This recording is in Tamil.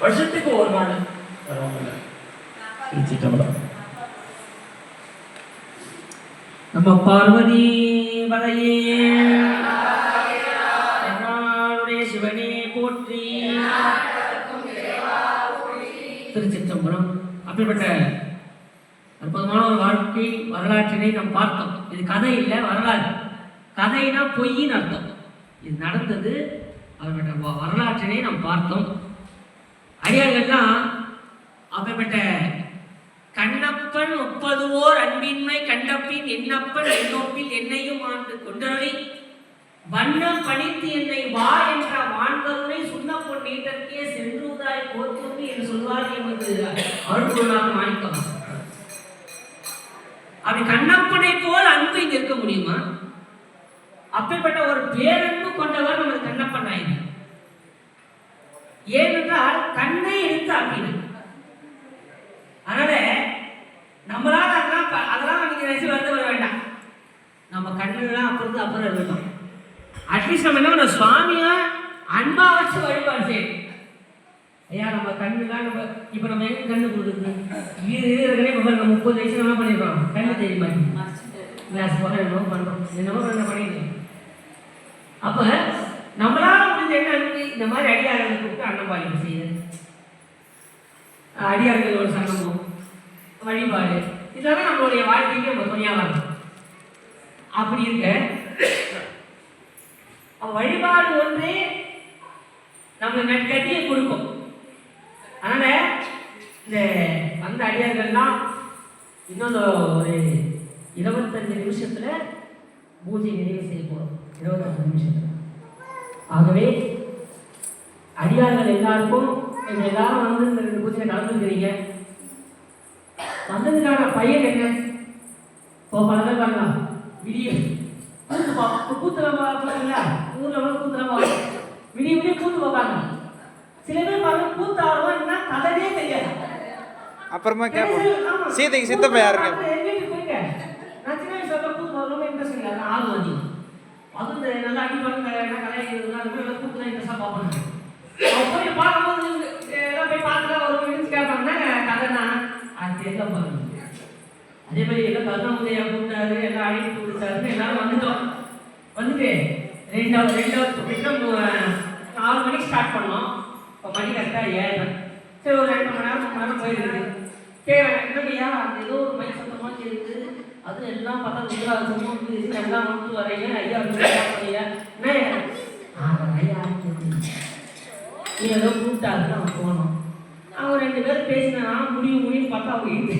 வருஷத்துக்கு ஒரு நாள். வருவாங்கல்ல நம்ம பார்வதி வரையே சிவனே போற்றி. திருச்சிற்றம்பலம். அப்படிப்பட்ட அற்புதமான ஒரு வாழ்க்கை வரலாற்றினை நாம் பார்த்தோம். இது கதை இல்லை வரலாறு. கதைனா பொய்ன்னு அர்த்தம். இது நடந்தது அப்படிப்பட்ட வ- அடியார்களை நாம் பார்த்தோம். அடியார்கள்லாம் அப்பப்பட்ட கண்ணப்பன் ஒப்பதுவோர் அன்பின்மை கண்டப்பின் என்னப்பன் என்னோப்பில் என்னையும் ஆண்டு கொண்டருளி. வண்ணம் பணித்து என்னை வா என்ற வான்கருணை சுண்ண பொன்னீட்டற்கே சென்றுதாய் போற்றுண்டு என்று சொல்வார் எமது அருள்குருநாத மாணிக்கம். அப்படி கண்ணப்பனை போல் அன்பு இங்க இருக்க முடியுமா? அப்படிப்பட்ட ஒரு பேரன்பு கொண்டவர் நமது கண்ணப்பன் நாயகர் ஏனென்றால் கண்ணை எடுத்து ஆக்கினார் அதனால நம்மளால அதெல்லாம் அதெல்லாம் நீங்க நினைச்சு வருத்தப்பட வேண்டாம். நம்ம கண்ணுலாம் அப்புறம் அப்புறம் இருக்கணும் அட்லீஸ்ட் நம்ம என்ன பண்ண சுவாமியா அன்பா வச்சு வழிபாடு செய்யணும். ஐயா நம்ம கண்ணுலாம் நம்ம இப்போ நம்ம எங்க கண்ணு கொடுக்குறது இது இருக்கிறே முப்பது வயசு என்ன பண்ணிடுறோம் கண்ணு தெரிய மாட்டேங்குது கிளாஸ் போக என்னவோ பண்ணுறோம். என்னவோ பண்ண பண்ணிடுறோம் அப்ப நம்மளால முடிஞ்ச என்ன அன்பு இந்த மாதிரி அடியார்களை கூப்பிட்டு அன்னபாலிப்பு செய்யுது. அடியார்கள் ஒரு சங்கமம் வழிபாடு இதெல்லாம் நம்மளுடைய வாழ்க்கைக்கு நம்ம துணையாக இருக்கும் அப்படி இருக்க வழிபாடு ஒன்றே நம்ம நட்கட்டியை கொடுக்கும். அதனால இந்த வந்த அடியார்கள்லாம் இன்னொரு ஒரு இருபத்தஞ்சு நிமிஷத்துல பூஜை நிறைவு செய்ய போகிறோம் இருபத்தஞ்சு நிமிஷத்துல. ஆகவே அடியார்கள் எல்லாருக்கும் எல்லாரும் வந்து இந்த ரெண்டு பூஜையில கலந்துருக்கிறீங்க வந்ததுக்கான பயன் என்ன? இப்போ பேர் பண்ணலாம் விடிய. கூத்து பா- கூத்துல பார்த்தீங்களா ஊர்ல வந்து கூத்துல பார்ப்போம். விடிய விடிய கூத்து பார்ப்பாங்க சில பேர் பாருங்க கூத்து ஆடுவோம்னா கதையே தெரியாது. அப்புறமா கேட்போம் சீதைக்கு சித்தப்பா யாருங்க நான் சின்ன வயசுல கூத்து ரொம்ப இன்ட்ரெஸ்ட் இல்லை. ஆள் வந்து அதுவும் நல்லா அடிப்பாங்க கலைக்கிறதுலாம் இருக்கு கூத்து தான் இன்ட்ரெஸ்டாக அவங்க போய் பார்க்கும்போது எல்லாம் போய் பார்த்துட்டா ஒரு நிமிஷம் கேட்பாங்கன்னா கதைனா அது தெரியல பாருங்க. அதே மாதிரி எல்லாம் கருணாமுதையா கூப்பிட்டாரு எல்லாம் அழைத்து கொடுத்தாருன்னு எல்லாரும் வந்துட்டோம். வந்துட்டு ரெண்டாவது ரெண்டாவது ரெண்டாவது நாலு மணிக்கு ஸ்டார்ட் பண்ணோம். இப்போ மணி கரெக்டாக ஏழு சரி ஒரு ரெண்டு மணி நேரம் மூணு மணி நேரம் போயிருக்கு கேட்குறேன் என்னங்கய்யா அது ஏதோ ஒரு மணி சத்தமாக இருக்குது. அது எல்லாம் பார்த்தா குஜராத் எல்லாம் வந்து வரைய ஐயா வந்து என்ன ஆ, ஐயா நீ ஏதோ கூப்பிட்டாரு அவன் போனோம் அவங்க ரெண்டு பேரும் பேசினா முடியும் முடியும் பார்த்தா அவங்க இருக்கு